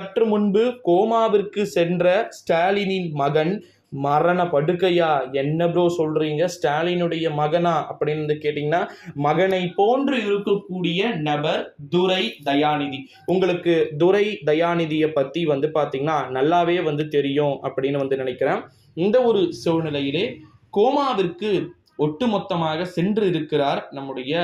சற்று முன்பு கோமாவிற்கு சென்ற ஸ்டாலினின் மகன் மரண படுக்கையா? என்ன ப்ரோ சொல்றீங்க? ஸ்டாலினுடைய மகனா? அப்படின்னு வந்து கேட்டிங்கன்னா மகனை போன்று இருக்கக்கூடிய நபர் துரை தயாநிதி. உங்களுக்கு துரை தயாநிதியை பத்தி வந்து பாத்தீங்கன்னா நல்லாவே வந்து தெரியும் அப்படின்னு வந்து நினைக்கிறேன். இந்த ஒரு சூழ்நிலையிலே கோமாவிற்கு ஒட்டுமொத்தமாக சென்று இருக்கிறார் நம்முடைய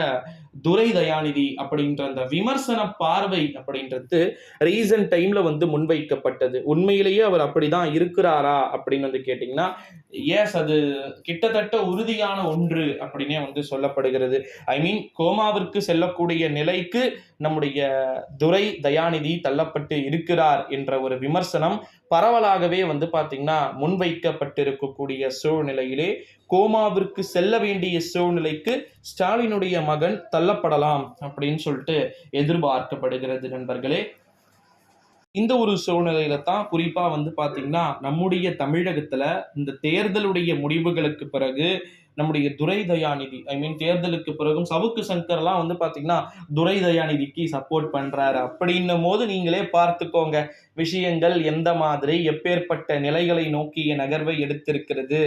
துரை தயாநிதி அப்படின்ற அந்த விமர்சன பார்வை அப்படின்றது ரீசன்ட் டைம்ல வந்து முன்வைக்கப்பட்டது. உண்மையிலேயே அவர் அப்படிதான் இருக்கிறாரா அப்படின்னு வந்து கேட்டிங்கன்னா எஸ் அது கிட்டத்தட்ட உறுதியான ஒன்று அப்படின்னே வந்து சொல்லப்படுகிறது. ஐ மீன் கோமாவிற்கு செல்லக்கூடிய நிலைக்கு நம்முடைய துரை தயாநிதி தள்ளப்பட்டு இருக்கிறார் என்ற ஒரு விமர்சனம் பரவலாகவே வந்து பாத்தீங்கன்னா முன்வைக்கப்பட்டிருக்கக்கூடிய சூழ்நிலையிலே கோமாவிற்கு செல்ல வேண்டிய சூழ்நிலைக்கு ஸ்டாலினுடைய மகன் தள்ளப்படலாம் அப்படின்னு சொல்லிட்டு எதிர்பார்க்கப்படுகிறது நண்பர்களே. இந்த ஒரு சூழ்நிலையில தான் குறிப்பா வந்து பாத்தீங்கன்னா நம்முடைய தமிழகத்துல இந்த தேர்தலுடைய முடிவுகளுக்கு பிறகு நம்முடைய துரை தயாநிதி ஐ மீன் தேர்தலுக்கு பிறகும் சவுக்கு சங்கர்லாம் வந்து பாத்தீங்கன்னா துரை தயாநிதிக்கு சப்போர்ட் பண்றாரு. அப்படின்னும் போது நீங்களே பார்த்துக்கோங்க விஷயங்கள் எந்த மாதிரி எப்பேற்பட்ட நிலைகளை நோக்கிய நகர்வை எடுத்திருக்கிறது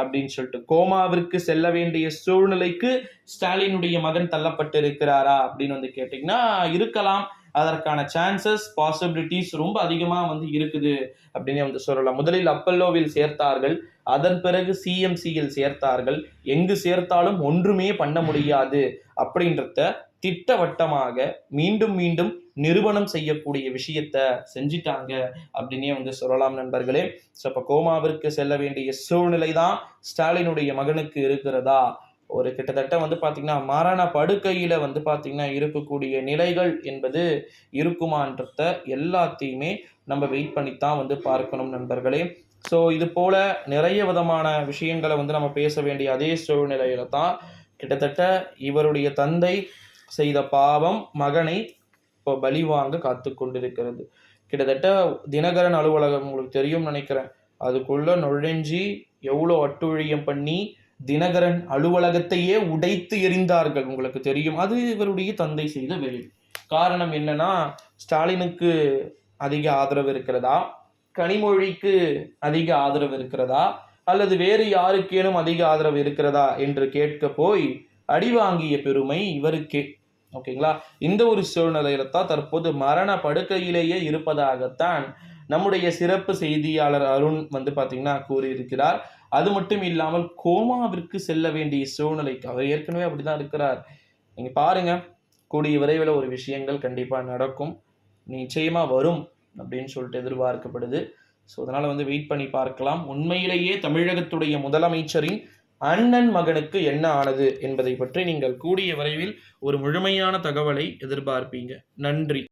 அப்படின்னு சொல்லிட்டு. கோமாவிற்கு செல்ல வேண்டிய சூழ்நிலைக்கு ஸ்டாலினுடைய மகன் தள்ளப்பட்டு இருக்கிறாரா அப்படின்னு வந்து கேட்டிங்கன்னா இருக்கலாம். அதற்கான சான்சஸ் பாசிபிலிட்டிஸ் ரொம்ப அதிகமாக வந்து இருக்குது அப்படின்னு வந்து சொல்லலாம். முதலில் அப்பல்லோவில் சேர்த்தார்கள். அதன் பிறகு சிஎம்சியில் சேர்த்தார்கள். எங்கு சேர்த்தாலும் ஒன்றுமே பண்ண முடியாது அப்படின்றத திட்டவட்டமாக மீண்டும் மீண்டும் நிறுவனம் செய்யக்கூடிய விஷயத்த செஞ்சிட்டாங்க அப்படின்னே வந்து சொல்லலாம் நண்பர்களே. ஸோ இப்போ கோமாவிற்கு செல்ல வேண்டிய சூழ்நிலை தான் ஸ்டாலினுடைய மகனுக்கு இருக்கிறதா? ஒரு கிட்டத்தட்ட வந்து பார்த்தீங்கன்னா மரண படுக்கையில் வந்து பார்த்தீங்கன்னா இருக்கக்கூடிய நிலைகள் என்பது இருக்குமான்றத எல்லாத்தையுமே நம்ம வெயிட் பண்ணித்தான் வந்து பார்க்கணும் நண்பர்களே. ஸோ இது போல நிறைய விதமான விஷயங்களை வந்து நம்ம பேச வேண்டிய அதே சூழ்நிலையில தான் கிட்டத்தட்ட இவருடைய தந்தை செய்த பாவம் மகனை இப்போ பலி வாங்க காத்து கொண்டிருக்கிறது. கிட்டத்தட்ட தினகரன் அலுவலகம் உங்களுக்கு தெரியும் நினைக்கிறேன். அதுக்குள்ள நுழைஞ்சி எவ்வளோ அட்டுழியம் பண்ணி தினகரன் அலுவலகத்தையே உடைத்து எறிந்தார்கள். உங்களுக்கு தெரியும். அது இவருடைய தந்தை செய்த வேலை. காரணம் என்னன்னா ஸ்டாலினுக்கு அதிக ஆதரவு இருக்கிறதா? கனிமொழிக்கு அதிக ஆதரவு இருக்கிறதா? அல்லது வேறு யாருக்கேனும் அதிக ஆதரவு இருக்கிறதா என்று கேட்க போய் அடி வாங்கிய பெருமை இவருக்கே. ஓகேங்களா? இந்த ஒரு சூழ்நிலையில தான் தற்போது மரண படுக்கையிலேயே இருப்பதாகத்தான் நம்முடைய சிறப்பு செய்தியாளர் அருண் வந்து பார்த்தீங்கன்னா கூறியிருக்கிறார். அது மட்டும் இல்லாமல் கோமாவிற்கு செல்ல வேண்டிய சூழ்நிலைக்கு அவர் ஏற்கனவே அப்படிதான் இருக்கிறார். நீங்க பாருங்க கூடிய விரைவில் ஒரு விஷயங்கள் கண்டிப்பாக நடக்கும். நிச்சயமா வரும் அப்படின்னு சொல்லிட்டு எதிர்பார்க்கப்படுது. ஸோ அதனால் வந்து வெயிட் பண்ணி பார்க்கலாம். உண்மையிலேயே தமிழகத்துடைய முதலமைச்சரின் அண்ணன் மகனுக்கு என்ன ஆனது என்பதை பற்றி நீங்கள் கூடிய விரைவில் ஒரு முழுமையான தகவலை எதிர்பார்ப்பீங்க. நன்றி.